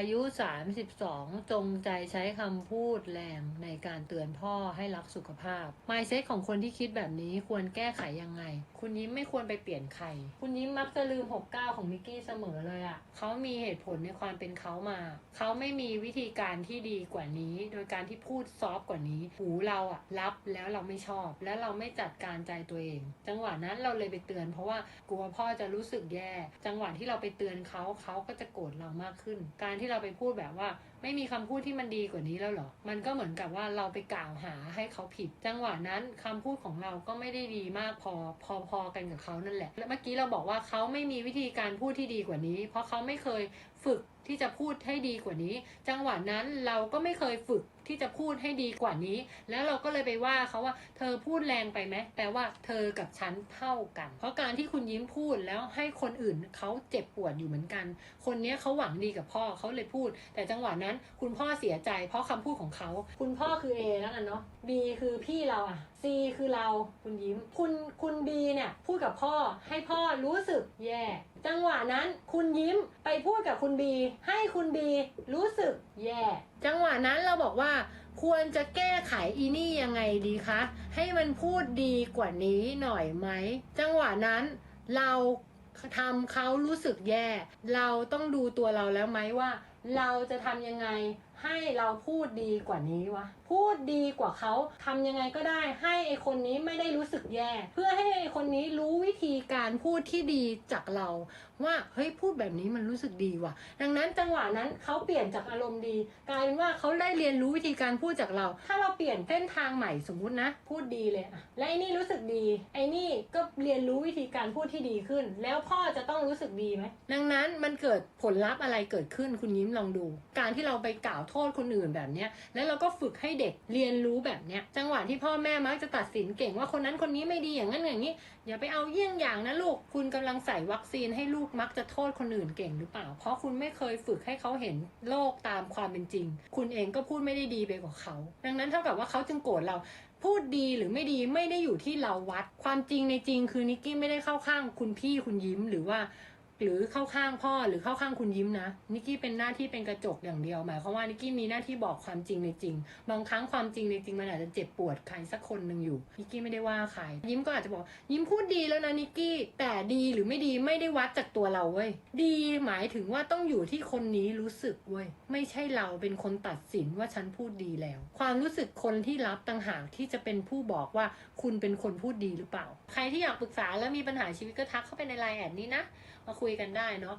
อายุ 32 จงใจใช้คำพูดแรงในการเตือนพ่อให้รักสุขภาพ mindset ของคนที่คิดแบบนี้ควรแก้ไขยังไง คุณยิ้มไม่ควรไปเปลี่ยนใคร คุณยิ้มมักจะลืม 69 ของมิกกี้เสมอเลยอะ่ะเขามีเหตุผลในความเป็นเขามา เขาไม่มีวิธีการที่ดีกว่านี้ โดยการที่พูดซอฟกว่านี้ หูเราอะรับแล้วเราไม่ชอบ แล้วเราไม่จัดการใจตัวเอง จังหวะนั้นเราเลยไปเตือน เพราะว่ากลัวพ่อจะรู้สึกแย่ จังหวะที่เราไปเตือนเขาเขาก็จะโกรธเรามากขึ้น การที่เราไปพูดแบบว่าไม่มีคำพูดที่มันดีกว่านี้แล้วหรอ มันก็เหมือนกับว่าเราไปกล่าวหาให้เขาผิด จังหวะนั้นคำพูดของเราก็ไม่ได้ดีมากพอพอๆกันกับเขานั่นแหละ และเมื่อกี้เราบอกว่าเขาไม่มีวิธีการพูดที่ดีกว่านี้ เพราะเขาไม่เคยฝึกที่จะพูดให้ดีกว่านี้ จังหวะนั้นเราก็ไม่เคยฝึกที่จะพูดให้ดีกว่านี้ แล้วเราก็เลยไปว่าเขาว่าเธอพูดแรงไปไหมแปลว่าเธอกับฉันเท่ากัน เพราะการที่คุณยิ้มพูดแล้วให้คนอื่นเขาเจ็บปวดอยู่เหมือนกัน คนนี้เขาหวังดีกับพ่อเขาเลยพูด แต่จังหวะนั้นคุณพ่อเสียใจ เพราะคำพูดของเขา คุณพ่อคือ A แล้วกันเนาะ B คือพี่เราอะ C คือเราคุณยิ้ม คุณคุณ B เนี่ยพูดกับพ่อให้พ่อรู้สึกแย่ จังหวะนั้นคุณยิ้มไปพูดกับคุณ B ให้คุณ B รู้สึกแย่ จังหวะนั้นเราบอกว่าควรจะแก้ไขอีนี่ยังไงดีคะ ให้มันพูดดีกว่านี้หน่อยไหม จังหวะนั้นเราทำเขารู้สึกแย่ เราต้องดูตัวเราแล้วไหมว่า เราจะทำยังไง ให้เราพูดดีกว่านี้วะ พูดดีกว่าเขาทำยังไงก็ได้ให้ไอคนนี้ไม่ได้รู้สึกแย่ เพื่อให้ไอคนนี้รู้วิธีการพูดที่ดีจากเรา ว่าเฮ้ยพูดแบบนี้มันรู้สึกดีว่ะ ดังนั้นจังหวะนั้นเขาเปลี่ยนจากอารมณ์ดี กลายเป็นว่าเขาได้เรียนรู้วิธีการพูดจากเรา ถ้าเราเปลี่ยนเส้นทางใหม่สมมุตินะ พูดดีเลยอะและไอ้นี่รู้สึกดี ไอ้นี่ก็เรียนรู้วิธีการพูดที่ดีขึ้น แล้วพ่อจะต้องรู้สึกดีไหมดังนั้นมันเกิดผลลัพธ์อะไรเกิดขึ้นคุณยิ้มลองดู การที่เราไปกล่าวโทษคนอื่นแบบเนี้ยแล้วเราก็ฝึกให้เด็กเรียนรู้แบบเนี้ยจังหวะที่พ่อแม่มักจะตัดสินเก่งว่าคนนั้นคนนี้ไม่ดีอย่างนั้นอย่างนี้ อย่าไปเอาเยี่ยงอย่างนะลูกคุณกำลังใส่วัคซีนให้ลูกมักจะโทษคนอื่นเก่งหรือเปล่า เพราะคุณไม่เคยฝึกให้เขาเห็นโลกตามความเป็นจริง คุณเองก็พูดไม่ได้ดีไปกว่าเขา ดังนั้นเท่ากับว่าเขาจึงโกรธเราพูดดีหรือไม่ดีไม่ได้อยู่ที่เราวัด ความจริงในจริงคือนิกกี้ไม่ได้เข้าข้างคุณพี่คุณยิ้มหรือว่า หรือเข้าข้างพ่อหรือเข้าข้างคุณยิ้มนะนิกกี้เป็นหน้าที่เป็นกระจกอย่างเดียวหมายความว่านิกกี้มีหน้าที่บอกความจริงในจริง บางครั้งความจริงในจริงมันอาจจะเจ็บปวดใครสักคนหนึ่งอยู่นิกกี้ไม่ได้ว่าใคร ยิ้มก็อาจจะบอก ยิ้มพูดดีแล้วนะนิกกี้แต่ดีหรือไม่ดีไม่ได้วัดจากตัวเราเว้ยดีหมายถึงว่าต้องอยู่ที่คนนี้รู้สึกเว้ยไม่ใช่เราเป็นคนตัดสินว่าฉันพูดดีแล้ว ความรู้สึกคนที่รับต่างหากที่จะเป็นผู้บอกว่าคุณเป็นคนพูดดีหรือเปล่า ใครที่อยากปรึกษาแล้วมีปัญหาชีวิตก็ทักเข้าไปในไลน์แอดนี้นะมาคุยกันได้เนาะ